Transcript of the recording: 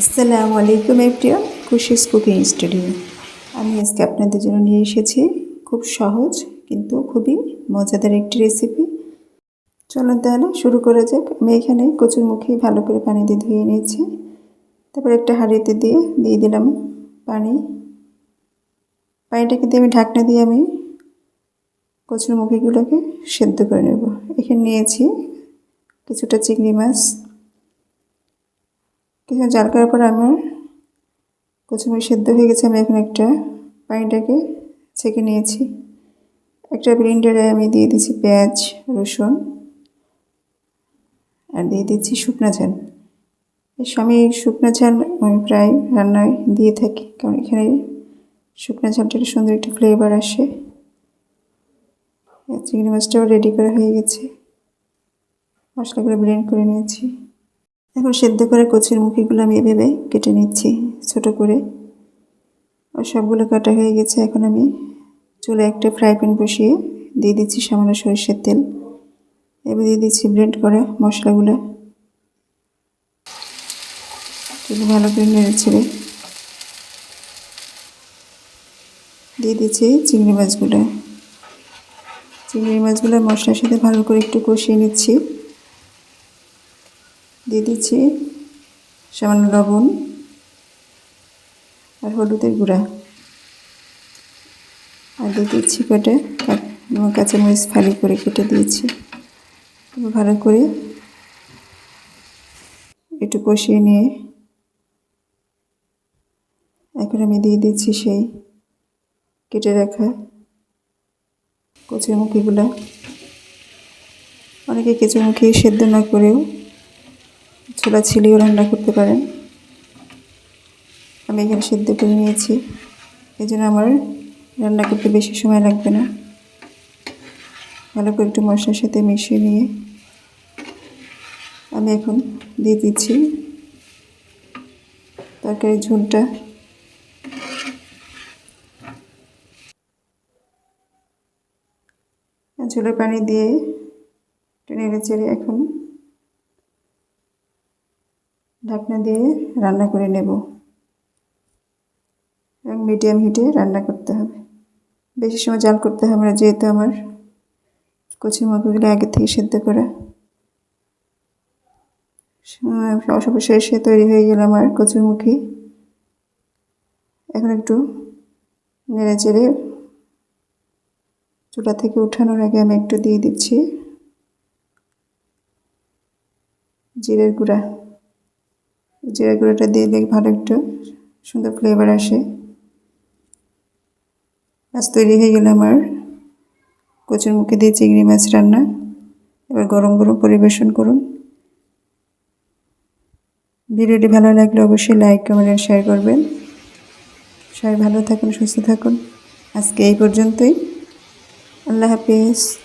আসসালামু আলাইকুম, everyone. Khushi's cooking studio. আমি আজকে আপনাদের জন্য নিয়ে এসেছি খুব সহজ কিন্তু খুবই মজাদার একটি রেসিপি চলুন তাহলে শুরু করা যাক। আমি এখানে কচুরমুখী ভালো করে পানি দিয়ে ধুয়ে নিয়েছি। তারপর একটা হাঁড়িতে দিয়ে দিয়ে দিলাম পানি। পানিটাকে দিয়ে আমি ঢাকনা দিয়ে আমি কচুরমুখীগুলোকে সেদ্ধ করে নেব। এখানে নিয়েছি কিছুটা চিংড়ি মাছ কিছু জাল করার পর আমার কচুমি সেদ্ধ হয়ে গেছে, আমি এখন একটা পানিটাকে ছেঁকে নিয়েছি। একটা ব্লেন্ডারে আমি দিয়ে দিচ্ছি পেঁয়াজ, রসুন আর দিয়ে দিচ্ছি শুকনো ঝাল। আমি শুকনো ঝাল আমি প্রায় রান্নায় দিয়ে থাকি, কারণ এখানে শুকনো ঝালটা সুন্দর একটা ফ্লেভার আসে। চিংড়ি মাছটাও রেডি করা হয়ে গেছে। মশলাগুলো ব্লেন্ড করে নিয়েছি। এখন সেদ্ধ করে কচির মুখিগুলো আমি এভাবে কেটে নিচ্ছি, ছোট করে। আর সবগুলো কাটা হয়ে গেছে, এখন আমি চুলে একটা ফ্রাই প্যান বসিয়ে দিয়ে দিচ্ছি সামান্য সরিষার তেল। এবার দিয়ে দিচ্ছি ব্লেন্ড করা মশলাগুলো। চুলে ভালো করে নেড়ে ছেড়ে দিয়ে দিচ্ছি চিংড়ি মাছগুলো। চিংড়ি মাছগুলো মশলার সাথে ভালো করে একটু কষিয়ে নিচ্ছি। দিয়ে দিচ্ছি সামান্য লবণ আর হলুদের গুঁড়া। আর দিয়ে দিচ্ছি কেটে কাঁচামরিচ ফালি করে কেটে দিয়েছি। ভালো করে একটু কষিয়ে নিয়ে এখন আমি দিয়ে দিচ্ছি সেই কেটে রাখা কচুরমুখিগুলো অনেকে কচুরমুখি সেদ্ধ না করেও ছোলা ছিলিও রান্না করতে পারেন। আমি এখানে সিদ্ধ করে নিয়েছি। এই জন্য আমার রান্না করতে বেশি সময় লাগবে না। ভালো করে একটু মশলার সাথে মিশিয়ে নিয়ে আমি এখন দিয়ে দিচ্ছি তরকারির ঝোলটা। ঝোলের পানি দিয়ে একটু নেড়ে চেড়ে এখন ঢাকনা দিয়ে রান্না করে নেব। এবং মিডিয়াম হিটে রান্না করতে হবে। বেশি সময় জাল করতে হবে না, যেহেতু আমার কচি মুখগুলো আগে থেকে সেদ্ধ করা। শেষে তৈরি হয়ে গেল আমার কচুরমুখী এখন একটু নেড়ে চেড়ে চুলা থেকে উঠানোর আগে আমি একটু দিয়ে দিচ্ছি জিরের গুঁড়া। জিরা গুঁড়োটা দিয়ে দিলে ভালো একটু সুন্দর ফ্লেভার আসে। আজ তৈরি হয়ে গেল আমার কচুর মুখে দিয়ে চিংড়ি মাছ রান্না। এবার গরম গরম পরিবেশন করুন। ভিডিওটি ভালো লাগলে অবশ্যই লাইক কমেন্ট আর শেয়ার করবেন। সবাই ভালো থাকুন, সুস্থ থাকুন। আজকে এই পর্যন্তই। আল্লাহ হাফিজ।